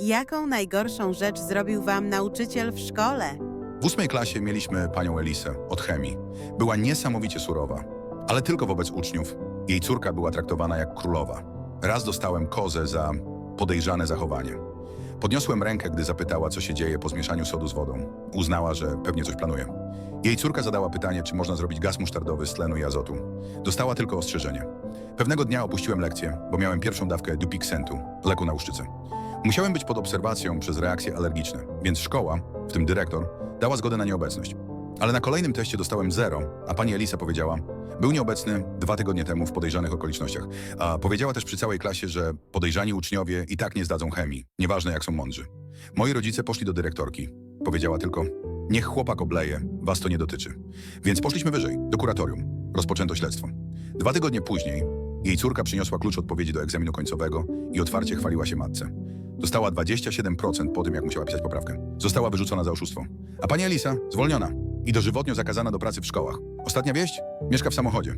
Jaką najgorszą rzecz zrobił wam nauczyciel w szkole? W ósmej klasie mieliśmy panią Elisę od chemii. Była niesamowicie surowa, ale tylko wobec uczniów. Jej córka była traktowana jak królowa. Raz dostałem kozę za podejrzane zachowanie. Podniosłem rękę, gdy zapytała, co się dzieje po zmieszaniu sodu z wodą. Uznała, że pewnie coś planuje. Jej córka zadała pytanie, czy można zrobić gaz musztardowy z tlenu i azotu. Dostała tylko ostrzeżenie. Pewnego dnia opuściłem lekcję, bo miałem pierwszą dawkę Dupixentu, leku na uszczycę. Musiałem być pod obserwacją przez reakcje alergiczne, więc szkoła, w tym dyrektor, dała zgodę na nieobecność. Ale na kolejnym teście dostałem zero, a pani Elisa powiedziała, był nieobecny dwa tygodnie temu w podejrzanych okolicznościach. A powiedziała też przy całej klasie, że podejrzani uczniowie i tak nie zdadzą chemii, nieważne jak są mądrzy. Moi rodzice poszli do dyrektorki. Powiedziała tylko, niech chłopak obleje, was to nie dotyczy. Więc poszliśmy wyżej, do kuratorium. Rozpoczęto śledztwo. Dwa tygodnie później jej córka przyniosła klucz odpowiedzi do egzaminu końcowego i otwarcie chwaliła się matce. Dostała 27% po tym, jak musiała pisać poprawkę. Została wyrzucona za oszustwo. A pani Elisa zwolniona i dożywotnio zakazana do pracy w szkołach. Ostatnia wieść? Mieszka w samochodzie.